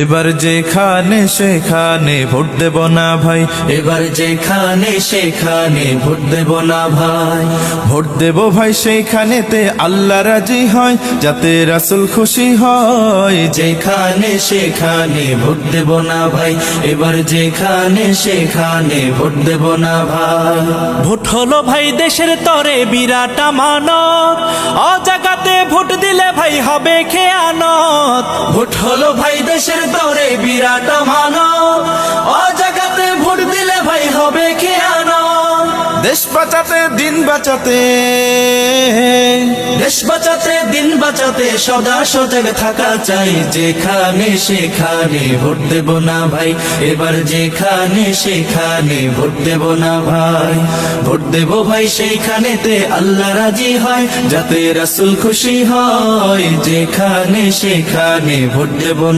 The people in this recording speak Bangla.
এবার যেখানে সেখানে ভোট দেব না ভাই। এবার যেখানে সেখানে ভোট দেব না ভাই। ভোট দেব ভাই সেইখানেতে আল্লাহ রাজি হয় যাতে রাসুল খুশি হয়। যেখানে সেখানে ভোট দেব না ভাই এবার যেখানে সেখানে ভোট দেব না ভাই। ভোট হলো ভাই দেশের তরে বিরাট আমানত। অজাগাতে ভোট দিলে ভাই হবে খেয়ানত। ভোট হলো ভাই দেশের বিরাট মানো। ও জায়গাতে ভোট দিলে ভাই হবে খেয়ানো। দেশ বাঁচাতে দিন বাঁচাতে। দেশ বাঁচাতে দিন বাঁচাতে সদা সজাগ থাকা চাই। যেখানে সেখানে ভোট দেব না ভাই। এবার যেখানে সেখানে ভোট দেব না ভাই। ভোট দেব ভাই সেইখানেতে আল্লাহ রাজি হয় যাতে রাসুল খুশি হয়। যেখানে সেখানে ভোট দেব